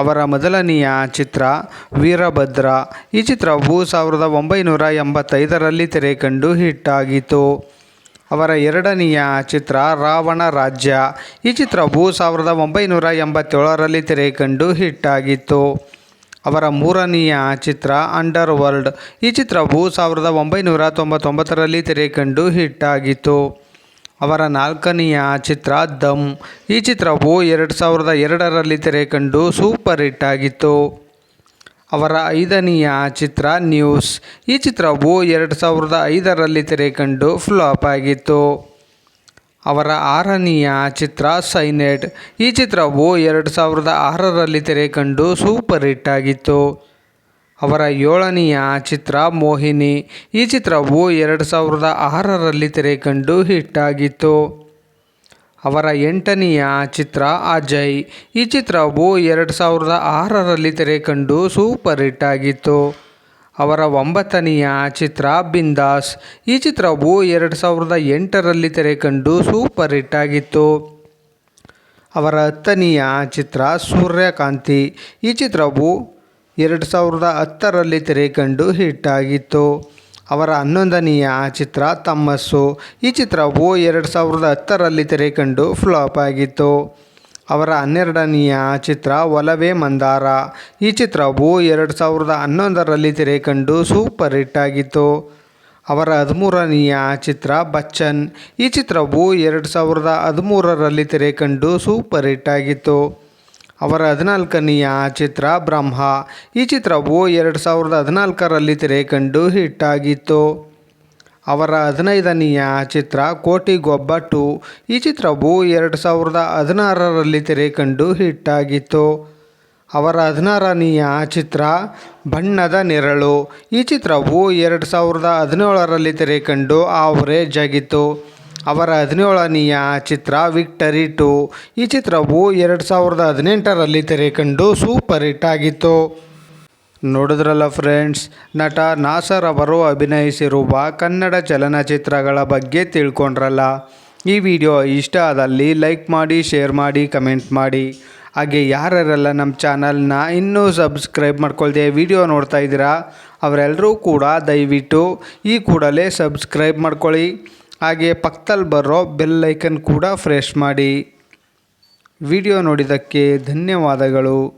ಅವರ ಮೊದಲನೆಯ ಚಿತ್ರ ವೀರಭದ್ರ. ಈ ಚಿತ್ರವು ಸಾವಿರದ ಒಂಬೈನೂರ ಎಂಬತ್ತೈದರಲ್ಲಿ ತೆರೆ ಕಂಡು ಹಿಟ್ ಆಗಿತ್ತು ಅವರ ಎರಡನೆಯ ಚಿತ್ರ ರಾವಣ ರಾಜ್ಯ. ಈ ಚಿತ್ರವು ಸಾವಿರದ ಒಂಬೈನೂರ ಎಂಬತ್ತೇಳರಲ್ಲಿ ತೆರೆ ಕಂಡು ಹಿಟ್ ಆಗಿತ್ತು ಅವರ ಮೂರನೆಯ ಚಿತ್ರ ಅಂಡರ್ ವರ್ಲ್ಡ್ ಈ ಚಿತ್ರವು ಸಾವಿರದ ಒಂಬೈನೂರ ತೊಂಬತ್ತೊಂಬತ್ತರಲ್ಲಿ ತೆರೆ ಕಂಡು ಹಿಟ್ ಆಗಿತ್ತು ಅವರ ನಾಲ್ಕನೆಯ ಚಿತ್ರ ದಮ್ ಈ ಚಿತ್ರವು ಎರಡು ಸಾವಿರದ ಎರಡರಲ್ಲಿ ತೆರೆ ಕಂಡು ಸೂಪರ್ ಹಿಟ್ ಆಗಿತ್ತು. ಅವರ ಐದನೆಯ ಚಿತ್ರ ನ್ಯೂಸ್. ಈ ಚಿತ್ರವು ಎರಡು ಸಾವಿರದ ಐದರಲ್ಲಿ ತೆರೆ ಕಂಡು ಫ್ಲಾಪ್ ಆಗಿತ್ತು. ಅವರ ಆರನೆಯ ಚಿತ್ರ ಸೈನೆಡ್. ಈ ಚಿತ್ರವು ಎರಡು ಸಾವಿರದ ಆರರಲ್ಲಿ ತೆರೆ ಕಂಡು ಸೂಪರ್ ಹಿಟ್ ಆಗಿತ್ತು. ಅವರ ಏಳನೆಯ ಚಿತ್ರ ಮೋಹಿನಿ. ಈ ಚಿತ್ರವು ಎರಡು ಸಾವಿರದ ಆರರಲ್ಲಿ ತೆರೆ ಕಂಡು ಹಿಟ್ ಆಗಿತ್ತು ಅವರ ಎಂಟನೆಯ ಚಿತ್ರ ಅಜಯ್. ಈ ಚಿತ್ರವು ಎರಡು ಸಾವಿರದ ಆರರಲ್ಲಿ ತೆರೆ ಕಂಡು ಸೂಪರ್ ಹಿಟ್ ಆಗಿತ್ತು. ಅವರ ಒಂಬತ್ತನೆಯ ಚಿತ್ರ ಬಿಂದಾಸ್. ಈ ಚಿತ್ರವು ಎರಡು ಸಾವಿರದ ಎಂಟರಲ್ಲಿ ತೆರೆ ಕಂಡು ಸೂಪರ್ ಹಿಟ್ ಆಗಿತ್ತು. ಅವರ ಹತ್ತನೆಯ ಚಿತ್ರ ಸೂರ್ಯಕಾಂತಿ. ಈ ಚಿತ್ರವು ಎರಡು ಸಾವಿರದ ಹತ್ತರಲ್ಲಿ ಹಿಟ್ ಆಗಿತ್ತು ಅವರ ಹನ್ನೊಂದನೆಯ ಚಿತ್ರ ತಮ್ಮಸ್ಸು. ಈ ಚಿತ್ರವು ಎರಡು ಸಾವಿರದ ಹತ್ತರಲ್ಲಿ ತೆರೆ ಕಂಡು ಫ್ಲಾಪ್ ಆಗಿತ್ತು. ಅವರ ಹನ್ನೆರಡನೆಯ ಚಿತ್ರ ಒಲವೇ ಮಂದಾರ. ಈ ಚಿತ್ರವು ಎರಡು ಸಾವಿರದ ಹನ್ನೊಂದರಲ್ಲಿ ತೆರೆ ಕಂಡು ಸೂಪರ್ ಹಿಟ್ ಆಗಿತ್ತು ಅವರ ಹದಿಮೂರನೆಯ ಚಿತ್ರ ಬಚ್ಚನ್. ಈ ಚಿತ್ರವು ಎರಡು ಸಾವಿರದ ಹದಿಮೂರರಲ್ಲಿ ತೆರೆ ಕಂಡು ಸೂಪರ್ ಹಿಟ್ ಆಗಿತ್ತು ಅವರ ಹದಿನಾಲ್ಕನೆಯ ಚಿತ್ರ ಬ್ರಹ್ಮ. ಈ ಚಿತ್ರವು ಎರಡು ಸಾವಿರದ ಹದಿನಾಲ್ಕರಲ್ಲಿ ತೆರೆ ಕಂಡು ಹಿಟ್ ಆಗಿತ್ತು. ಅವರ ಹದಿನೈದನೆಯ ಚಿತ್ರ ಕೋಟಿಗೊಬ್ಬ ಟು. ಈ ಚಿತ್ರವು ಎರಡು ಸಾವಿರದ ಹದಿನಾರರಲ್ಲಿ ತೆರೆ ಕಂಡು ಹಿಟ್ ಆಗಿತ್ತು. ಅವರ ಹದಿನಾರನೆಯ ಚಿತ್ರ ಬಣ್ಣದ ನೆರಳು. ಈ ಚಿತ್ರವು ಎರಡು ಸಾವಿರದ ಹದಿನೇಳರಲ್ಲಿ ತೆರೆ ಕಂಡು ಆವರೇಜ್ ಆಗಿತ್ತು. ಅವರ ಹದಿನೇಳನೆಯ ಚಿತ್ರ ವಿಕ್ಟರಿ ಟು. ಈ ಚಿತ್ರವು ಎರಡು ಸಾವಿರದ ಹದಿನೆಂಟರಲ್ಲಿ ತೆರೆ ಕಂಡು ಸೂಪರ್ ಹಿಟ್ ಆಗಿತ್ತು. ನೋಡಿದ್ರಲ್ಲ ಫ್ರೆಂಡ್ಸ್, ನಟ ನಾಸರ್ ಅವರು ಅಭಿನಯಿಸಿರುವ ಕನ್ನಡ ಚಲನಚಿತ್ರಗಳ ಬಗ್ಗೆ ತಿಳ್ಕೊಂಡ್ರಲ್ಲ. ಈ ವಿಡಿಯೋ ಇಷ್ಟ ಆದಲ್ಲಿ ಲೈಕ್ ಮಾಡಿ, ಶೇರ್ ಮಾಡಿ, ಕಮೆಂಟ್ ಮಾಡಿ. ಹಾಗೆ ಯಾರ್ಯಾರೆಲ್ಲ ನಮ್ಮ ಚಾನಲ್ನ ಇನ್ನೂ ಸಬ್ಸ್ಕ್ರೈಬ್ ಮಾಡ್ಕೊಳ್ದೆ ವಿಡಿಯೋ ನೋಡ್ತಾ ಇದ್ದೀರಾ, ಅವರೆಲ್ಲರೂ ಕೂಡ ದಯವಿಟ್ಟು ಈ ಕೂಡಲೇ ಸಬ್ಸ್ಕ್ರೈಬ್ ಮಾಡ್ಕೊಳ್ಳಿ. ಹಾಗೆ ಪಕ್ಕದಲ್ಲಿ ಬರೋ ಬೆಲ್ ಐಕನ್ ಕೂಡ ಫ್ರೆಶ್ ಮಾಡಿ. ವಿಡಿಯೋ ನೋಡಿದ್ದಕ್ಕೆ ಧನ್ಯವಾದಗಳು.